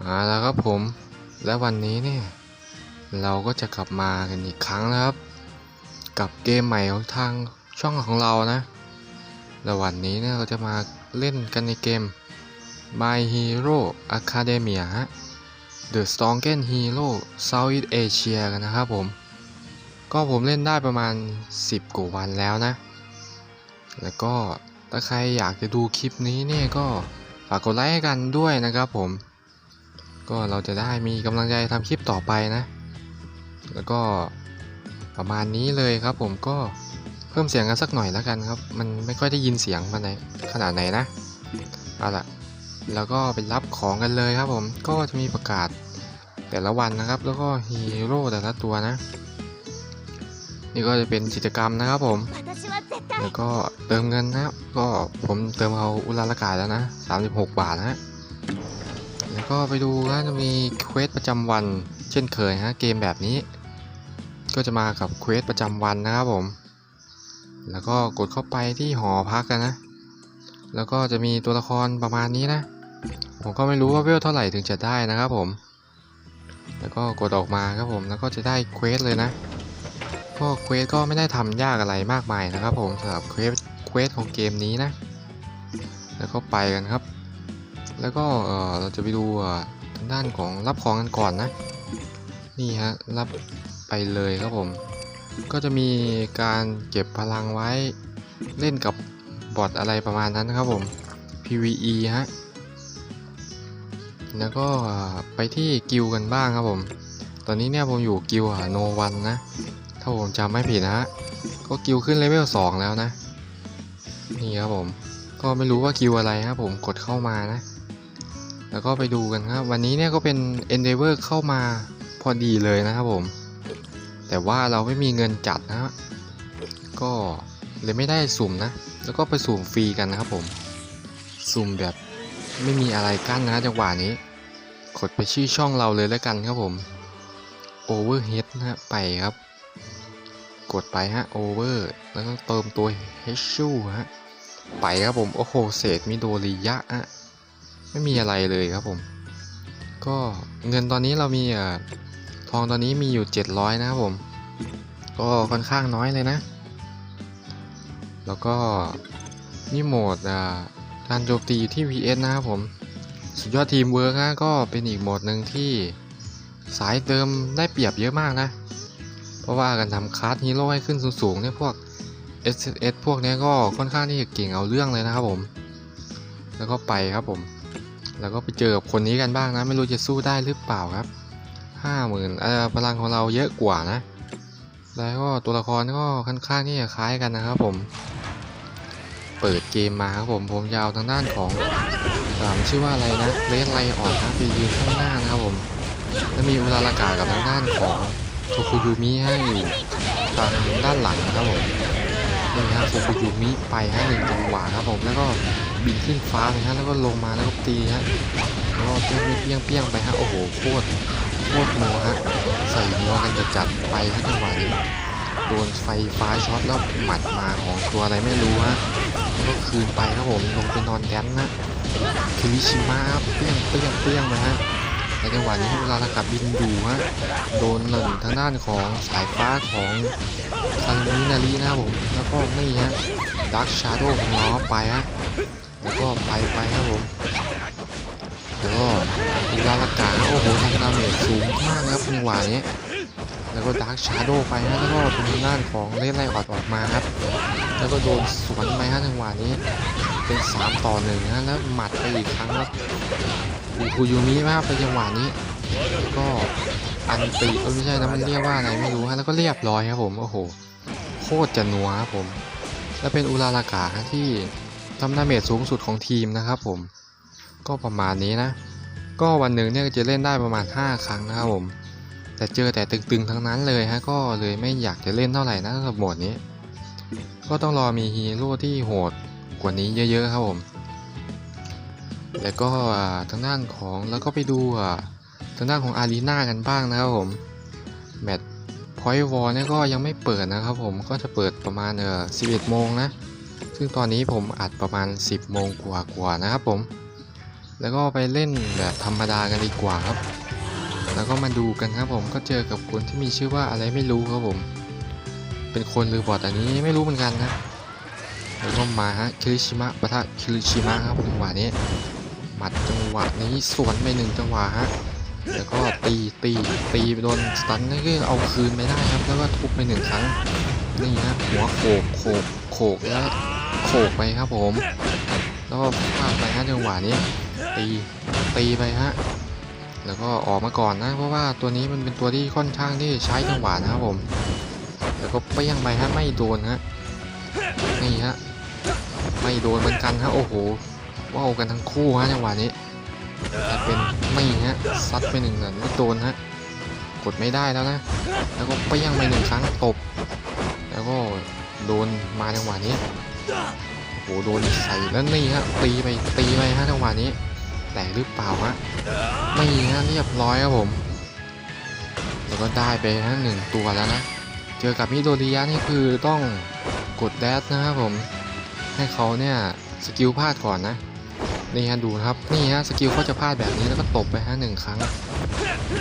เอาละครับผม และวันนี้เนี่ยเราก็จะกลับมากันอีกครั้งนะครับ กับเกมใหม่ของทางช่องของเรานะและวันนี้เนี่ยเราจะมาเล่นกันในเกม My Hero Academia ฮะ The Strongest Hero Southeast Asia กันนะครับผม ก็ผมเล่นได้ประมาณ 10กว่าวันแล้วนะ แล้วก็ถ้าใครอยากจะดูคลิปนี้เนี่ยก็ ฝากกดไลค์ให้กันด้วยนะครับผม ก็เราจะได้มีกำลังใจทำคลิปต่อไปนะ แล้วก็ประมาณนี้เลยครับผมก็เพิ่มเสียงกันสักหน่อยแล้วกันครับ มันไม่ค่อยได้ยินเสียงมันไหนขนาดไหนนะเอาล่ะแล้วก็ไปรับของกันเลยครับผมก็จะมีประกาศแต่ละวันนะครับ แล้วก็ฮีโร่แต่ละตัวนะ นี่ก็จะเป็นกิจกรรมนะครับผมแล้วก็เติมเงินนะก็ผมเติมเอาอุลาละกาแล้วนะ36 บาทนะแล้วก็ไปดูนะจะมีเควสประจำวัน เช่นเคยฮะเกมแบบนี้ ก็จะมากับเควสประจำวันนะครับผม แล้วก็กดเข้าไปที่หอพักกันนะ แล้วก็จะมีตัวละครประมาณนี้นะ ผมก็ไม่รู้ว่าเวลเท่าไหร่ถึงจะได้นะครับผม แล้วก็กดออกมาครับผมแล้วก็จะได้เควสเลยนะ ก็เควสก็ไม่ได้ทำยากอะไรมากมายนะครับผมสำหรับเควสเควสของเกมนี้นะ แล้วก็ไปกันครับ แล้วก็เออเราจะไปดูทางด้านของรับของกันก่อนนะ นี่ฮะรับไปเลยครับผม ก็จะมีการเก็บพลังไว้เล่นกับบอทอะไรประมาณนั้นนะครับผม PVE ฮะ แล้วก็ไปที่กิลกันบ้างครับผม ตอนนี้เนี่ยผมอยู่กิลโนวันนะ ถ้าผมจำไม่ผิดนะฮะ ก็กิลขึ้นเลเวล2แล้วนะ นี่ครับผม ก็ไม่รู้ว่ากิลอะไรครับผมกดเข้ามานะ แล้วก็ไปดูกันครับ วันนี้เนี่ยก็เป็น Endeavor เข้ามาพอดีเลยนะครับผม แต่ว่าเราไม่มีเงินจัดนะฮะ ก็เลยไม่ได้สุ่มนะ แล้วก็ไปสุ่มฟรีกันนะครับผม สุ่มแบบไม่มีอะไรกั้นนะจังหวะนี้ กดไปชื่อช่องเราเลยแล้วกันครับผม Overhead นะฮะไปครับ กดไปฮะ over แล้วก็เติมตัว h ฮชูฮะไปครับผม โอ้โหเศษมิโดริยะฮะไม่มีอะไรเลยครับผม ก็เงินตอนนี้เรามีอ่อทองตอนนี้มีอยู่ 700 นะครับผม ก็ค่อนข้างน้อยเลยนะ แล้วก็นี่โหมดอ่าการโจมตีอยู่ที่ VS นะครับผม สุดยอดทีมเวิร์กนะก็เป็นอีกโหมดหนึ่งที่สายเติมได้เปรียบเยอะมากนะ เพราะว่าการทำคลาสฮีโร่ให้ขึ้นสูงๆเนี่ยพวก S S พวกนี้ก็ค่อนข้างที่จะเก่งเอาเรื่องเลยนะครับผม แล้วก็ไปครับผม แล้วก็ไปเจอกับคนนี้กันบ้างนะ ไม่รู้จะสู้ได้หรือเปล่าครับห้าหมื่นเอ่อพลังของเราเยอะกว่านะ แล้วก็ตัวละครก็ค่อนข้างที่จะคล้ายกันนะครับผม เปิดเกมมาครับผม ผมจะเอาทางด้านของอ่าชื่อว่าอะไรนะเลสไลออนนะไปยืนข้างหน้านะครับผม แล้วมีอุลาลากากับทางด้านของ โทคุยูมิให้อยู่ทางด้านหลังนะครับผมนี่ฮะโทคุยูมิไปให้หนึ่งจังหวะครับผมแล้วก็บินขึ้นฟ้าเลยฮะแล้วก็ลงมาแล้วก็ตีฮะแล้วก็เปี้ยงเปี้ยงเปี้ยงไปฮะโอ้โหโคตรโคตรโมฮะใส่นัวกันจะจัดไปฮะจังหวะนี้โดนไฟฟ้าช็อตแล้วหมัดมาของตัวอะไรไม่รู้ฮะแล้วก็คืนไปครับผมลงไปนอนแดนนะคิริชิมะเปี้ยงเปี้ยงเปี้ยงไปฮะ ในจังหวะนี้เวลาเรากลับบินดูฮะโดนหนึ่งทางด้านของสายฟ้าของซันมินารีนะครับผมแล้วก็นี่ฮะดักชาโดว์ของเราไปฮะแล้วก็ไปไปครับผมแล้วก็อีลาลากาโอ้โหทำดาเมจสูงมากนะครับจังหวะนี้แล้วก็ดักชาร์โดไปฮะแล้วก็เป็นทางด้านของเล่นไล่ออดออกมาครับ แล้วก็โดนสวนไปฮะจังหวะนี้ เป็น 3 ต่อหนึ่งฮะแล้วหมัดไปอีกครั้งแล้วคูคูยูมิมากไปจังหวะนี้ ก็อันตีเออไม่ใช่นะมันเรียกว่าอะไรไม่รู้ฮะแล้วก็เรียบร้อยครับผมโอ้โหโคตรจะนัวครับผม และเป็นอุลาลากาฮะที่ทำดาเมจสูงสุดของทีมนะครับผมก็ประมาณนี้นะ ก็วันหนึ่งเนี่ยจะเล่นได้ประมาณ 5 ครั้งนะครับผม แต่เจอแต่ตึงๆทั้งนั้นเลยฮะก็เลยไม่อยากจะเล่นเท่าไหร่นะสำหรับโหมดนี้ ก็ต้องรอมีฮีโร่ที่โหด กว่านี้เยอะๆครับผม แล้วก็ทางด้านของแล้วก็ไปดูอ่าทางด้านของอารีนากันบ้างนะครับผมแมตช์พอยต์วอลเนี่ยก็ยังไม่เปิดนะครับผมก็จะเปิดประมาณเออ11โมงนะ ซึ่งตอนนี้ผมอัดประมาณ 10โมงกว่าๆนะครับผม แล้วก็ไปเล่นแบบธรรมดากันดีกว่าครับ แล้วก็มาดูกันครับผมก็เจอกับคนที่มีชื่อว่าอะไรไม่รู้ครับผม เป็นคนหรือบอทอันนี้ไม่รู้เหมือนกันนะ แล้วก็มาฮะคิริชิมะปะทะคิริชิมะครับจังหวะนี้หมัดจังหวะนี้สวนไปหนึ่งจังหวะฮะแล้วก็ตีตีตีโดนสตันนี่ก็เอาคืนไม่ได้ครับ แล้วก็ทุบไปหนึ่งครั้งนี่ฮะหัวโขกโขกโขกแล้วโขกไปครับผม แล้วก็พลาดไปฮะจังหวะนี้ ตีตีไปฮะแล้วก็ออกมาก่อนนะ เพราะว่าตัวนี้มันเป็นตัวที่ค่อนข้างที่ใช้จังหวะนะครับผม แล้วก็เปี้ยงไปฮะไม่โดนฮะนี่ฮะ ไม่โดนเหมือนกันฮะโอ้โหว่าวกันทั้งคู่ฮะจังหวะนี้แต่เป็นไม่ฮะซัดไปหนึ่งหนึ่งไม่โดนฮะกดไม่ได้แล้วนะ แล้วก็เปี้ยงไปหนึ่งครั้งตบ แล้วก็โดนมาจังหวะนี้โอ้โหโดนใส่แล้วนี่ฮะตีไปตีไปฮะจังหวะนี้ แต่หรือเปล่าฮะไม่ฮะเรียบร้อยครับผมแล้วก็ได้ไปฮะหนึ่งตัวแล้วนะเจอกับมิโดริยะนี่คือต้องกดแดดนะครับผม ให้เขาเนี่ยสกิลพลาดก่อนนะนี่ฮะดูครับนี่ฮะสกิลเขาจะพลาดแบบนี้แล้วก็ตบไปฮะหนึ่งครั้ง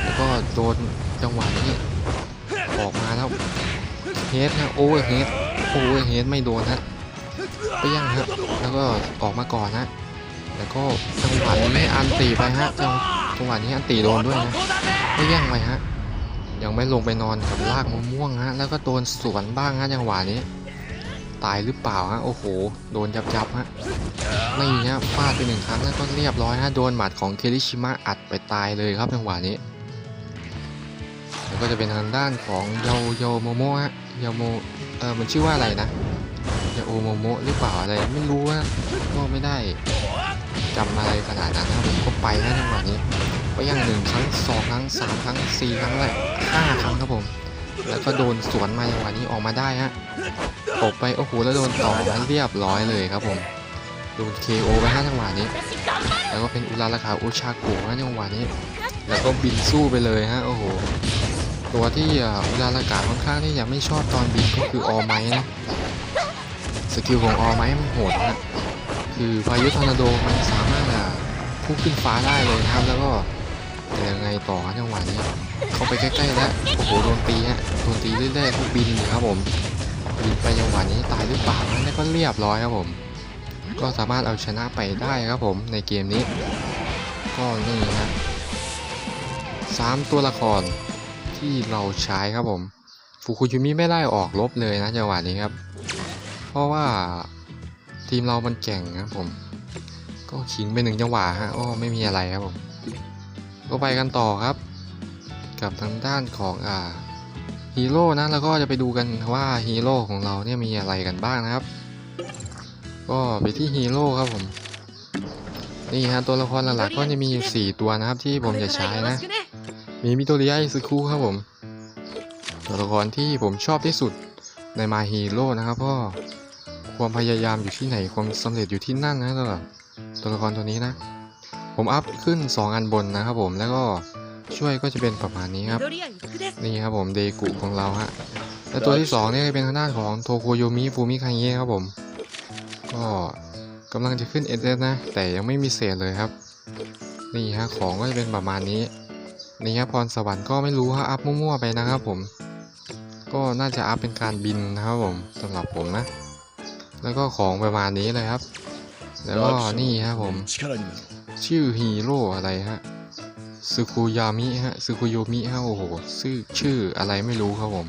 แล้วก็โดนจังหวะนี้ออกมาแล้วเฮดนะโอเวอร์เฮดโอเวอร์เฮดไม่โดนฮะเปี้ยงฮะแล้วก็ออกมาก่อนฮะแล้วก็จังหวะนี้อันตีไปฮะจังจังหวะนี้อันตีโดนด้วยนะเปี้ยงไปฮะยังไม่ลงไปนอนกับรากมะม่วงฮะแล้วก็โดนสวนบ้างฮะจังหวะนี้ ตายหรือเปล่าฮะโอ้โห โดนยับยับฮะนี่ฮะฟาดไปหนึ่งครั้งแล้วก็เรียบร้อยฮะโดนหมัดของเคริชิมะอัดไปตายเลยครับจังหวะนี้แล้วก็จะเป็นทางด้านของเยาโยโมโมะฮะเยาโมเออมันชื่อว่าอะไรนะยาโอโมโมะหรือเปล่าอะไรไม่รู้ฮะก็ไม่ได้จำอะไรขนาดนั้นนะผมก็ไปนะจังหวะนี้ก็ยังหนึ่งครั้งสองครั้งสามครั้งสี่ครั้งเลยห้าครั้งครับผม แล้วก็โดนสวนมาจังหวะนี้ออกมาได้ฮะตบไปโอ้โหแล้วโดนต่อมาเรียบร้อยเลยครับผมโดน KO ไปห้าจังหวะนี้ แล้วก็เป็นอุราราคาอุชาโกะฮะจังหวะนี้ แล้วก็บินสู้ไปเลยฮะโอ้โหตัวที่อุราราคาค่อนข้างที่ยังไม่ชอบตอนบินก็คือออไม้นะสกิลของออไม้มันโหดฮะคือพายุทอร์นาโดมันสามารถพุ่งขึ้นฟ้าได้เลยนะครับแล้วก็ ยังไงต่อจังหวะนี้ เข้าไปใกล้ๆแล้วโอ้โหโดนตีฮะโดนตีเรื่อยๆทุกบินครับผมบินไปจังหวะนี้ตายหรือเปล่านะแล้วก็เรียบร้อยครับผม ก็สามารถเอาชนะไปได้ครับผมในเกมนี้ ก็นี่ฮะสามตัวละครที่เราใช้ครับผมฟูคุยูมิไม่ได้ออกลบเลยนะจังหวะนี้ครับ เพราะว่าทีมเรามันแก่งครับผม ก็ขิงไปหนึ่งจังหวะฮะโอ้ไม่มีอะไรครับผม ก็ไปกันต่อครับ กับทางด้านของอ่าฮีโร่นะแล้วก็จะไปดูกันว่าฮีโร่ของเราเนี่ยมีอะไรกันบ้างนะครับ ก็ไปที่ฮีโร่ครับผมนี่ฮะตัวละครหลักๆก็จะมีอยู่ 4 ตัวนะครับที่ผมจะใช้นะ มีมิโตริยะอิซึคุครับผม ตัวละครที่ผมชอบที่สุดในมาฮีโร่นะครับพราะความพยายามอยู่ที่ไหนความสำเร็จอยู่ที่นั่นนะสำหรับตัวละครตัวนี้นะ ผมอัพขึ้น 2 อันบนนะครับผมแล้วก็ช่วยก็จะเป็นประมาณนี้ครับ นี่ครับผมเดกุของเราฮะแล้วตัวที่ 2 นี่เป็นทางด้านของโทโคโยมิฟูมิคังเยะครับผม ก็กำลังจะขึ้นเอสนะ แต่ยังไม่มีเศษเลยครับ นี่ฮะของก็จะเป็นประมาณนี้ นี่ครับพรสวรรค์ก็ไม่รู้ฮะอัพมั่วๆไปนะครับผม ก็น่าจะอัพเป็นการบินนะครับผมสำหรับผมนะ แล้วก็ของประมาณนี้เลยครับ แล้วก็นี่ครับผม ชื่อฮีโร่อะไรฮะซึคุยามิฮะซึคุโยมิฮะโอ้โหชื่อชื่ออะไรไม่รู้ครับผม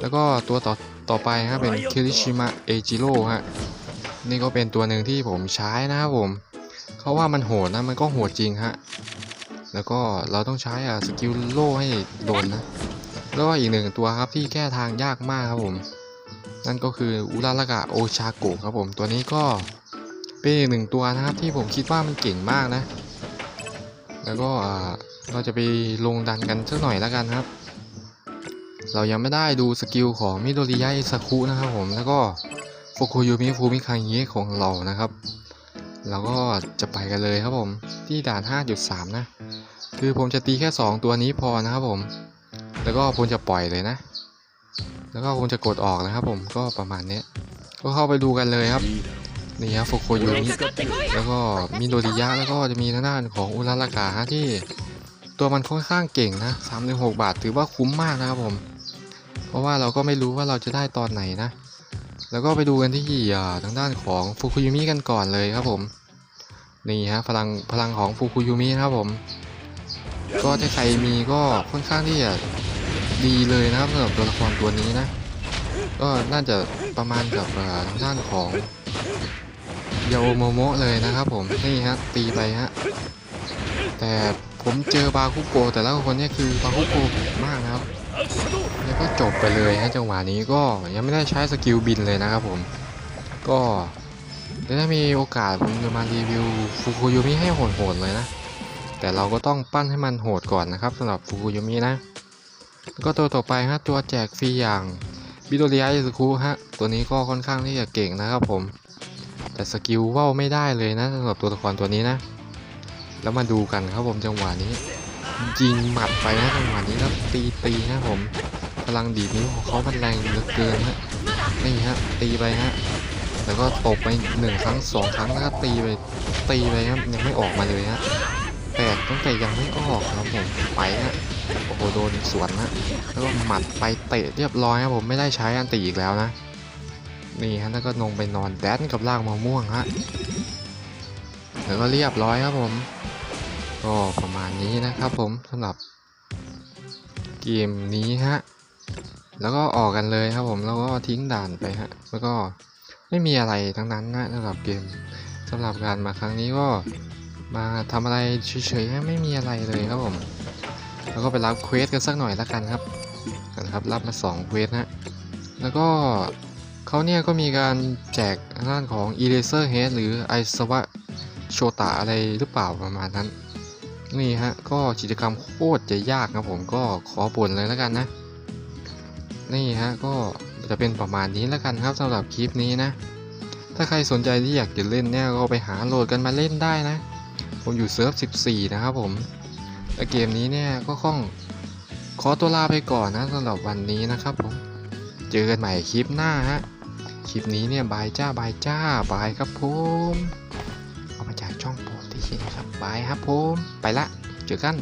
แล้วก็ตัวต่อต่อไปฮะเป็นคิริชิมะเอจิโร่ฮะนี่ก็เป็นตัวหนึ่งที่ผมใช้นะครับผมเขาว่ามันโหดนะมันก็โหดจริงฮะแล้วก็เราต้องใช้สกิลโล่ให้โดนนะแล้วก็อีกหนึ่งตัวครับที่แก้ทางยากมากครับผม นั่นก็คืออุลารกะโอชาโกะครับผมตัวนี้ก็ เป็นหนึ่งตัวนะครับ ที่ผมคิดว่ามันเก่งมากนะ แล้วก็เราจะไปลงดันกันสักหน่อยแล้วกันครับ เรายังไม่ได้ดูสกิลของมิโดริยะสกุนะครับผมแล้วก็โฟคุยูมิฟูมิคังเยของเรานะครับเราก็จะไปกันเลยครับผมที่ด่าน 5.3 นะ คือผมจะตีแค่ 2 ตัวนี้พอนะครับผม แล้วก็ผมจะปล่อยเลยนะ แล้วก็ผมจะกดออกนะครับผมก็ประมาณนี้ก็เข้าไปดูกันเลยครับ นี่ฮะฟุโคโยมิแล้วก็มีโดริยะแล้วก็จะมีทางด้านของอุราลากาฮะที่ตัวมันค่อนข้างเก่งนะ36บาทถือว่าคุ้มมากนะครับผม เพราะว่าเราก็ไม่รู้ว่าเราจะได้ตอนไหนนะ แล้วก็ไปดูกันที่อ่าทางด้านของฟุคุยุมิกันก่อนเลยครับผม นี่ฮะพลังพลังของฟุคุยุมินะครับผม ก็ถ้าใครมีก็ค่อนข้างที่จะดีเลยนะครับสำหรับตัวละครตัวนี้นะ ก็น่าจะประมาณกับทางด้านของ โอโมโมะเลยนะครับผมนี่ฮะตีไปฮะแต่ผมเจอบาคุโกะแต่ละคนเนี่ยคือบาคุโกะมากนะครับแล้วก็จบไปเลยฮะจังหวะนี้ก็ยังไม่ได้ใช้สกิลบินเลยนะครับผมก็ถ้ามีโอกาสผมจะมารีวิวฟูคุยุมิให้โหดๆเลยนะ แต่เราก็ต้องปั้นให้มันโหดก่อนนะครับสำหรับฟูคุยุมินะก็ตัวต่อไปฮะตัวแจกฟรีอย่างบิโดเรียยสคุฮะตัวนี้ก็ค่อนข้างที่จะเก่งนะครับผม แต่สกิลว่าวไม่ได้เลยนะสำหรับตัวละครตัวนี้นะ แล้วมาดูกันครับผมจังหวะนี้ยิงหมัดไปนะจังหวะนี้แล้วตีตีนะผมพลังดีดนิ้วของเขามันแรงเหลือเกินฮะนี่ฮะตีไปฮะแล้วก็ตบไปหนึ่งครั้งสองครั้งแล้วก็ตีไปตีไปครับยังไม่ออกมาเลยฮะแตกตั้งแต่ยังไม่ออกครับผมไปฮะโอ้โหโดนสวนฮะแล้วก็หมัดไปเตะเรียบร้อยครับผมไม่ได้ใช้อันตีอีกแล้วนะ นี่ฮะแล้วก็ลงไปนอนแดนกับล่างมะม่วงฮะแล้วก็เรียบร้อยครับผมก็ประมาณนี้นะครับผมสำหรับเกมนี้ฮะแล้วก็ออกกันเลยครับผมแล้วก็ทิ้งด่านไปฮะแล้วก็ไม่มีอะไรทั้งนั้นนะสำหรับเกมสำหรับการมาครั้งนี้ก็มาทำอะไรเฉยๆฮะไม่มีอะไรเลยครับผมแล้วก็ไปรับเควสกันสักหน่อยละกันครับกันครับรับมา2เควสฮะแล้วก็ เขาเนี่ยก็มีการแจกด้านของ Eraser Head หรือไอสวะโชตะอะไรหรือเปล่าประมาณนั้น นี่ฮะ ก็กิจกรรมโคตรจะยากครับผมก็ขอบ่นเลยแล้วกันนะ นี่ฮะ ก็จะเป็นประมาณนี้แล้วกันครับสำหรับคลิปนี้นะ ถ้าใครสนใจที่อยากจะเล่นเนี่ยก็ไปหาโหลดกันมาเล่นได้นะ ผมอยู่เซิร์ฟ 14 นะครับผมและเกมนี้เนี่ยก็ต้องขอตัวลาไปก่อนนะสำหรับวันนี้นะครับผม เจอกันใหม่คลิปหน้าฮะ คลิปนี้เนี่ยบายจ้าบายจ้าบายครับผมเอามาจากช่องโปรตีนครับบายครับผมไปละเจอกัน